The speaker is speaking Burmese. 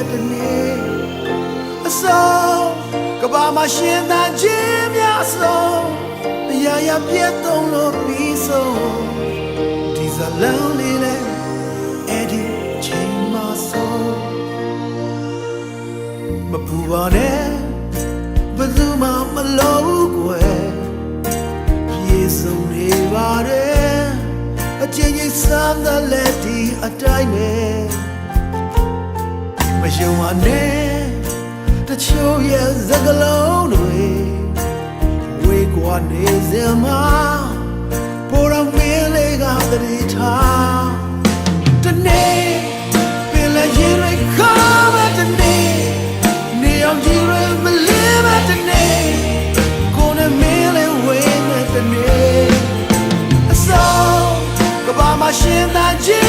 တဲ့တနေ့အစောကဘာမရှင်တန်ခြင်းများဆုံးအရာရာပြည့်သုံးလို့ပြီးဆုံးဒီဇလန်လေးလေအဲ့ဒီချိန်မှဆုံးမပူပါနဲ့ဘယ်သူမှမလို့ကွယ်ပြေဆုံးနေပါတယ်အချင်းချင်းစမ်းတဲ့လက်ဒီအတိုင်းပဲမ ယုံပါနဲ့တချို့ရဲ့စကလုံးတွေဝေးကွာနေစမှာပေါ်ရမင်းလေးကတရီထားတနေ့ပင်လည်းရင်တွေခါမတနေ့နေအောင်ကြီးရမလေးမတနေ့ကိုနဲ့မင်းလေးဝေးမတနေ့အစောကဘာမှရှင်းသာချ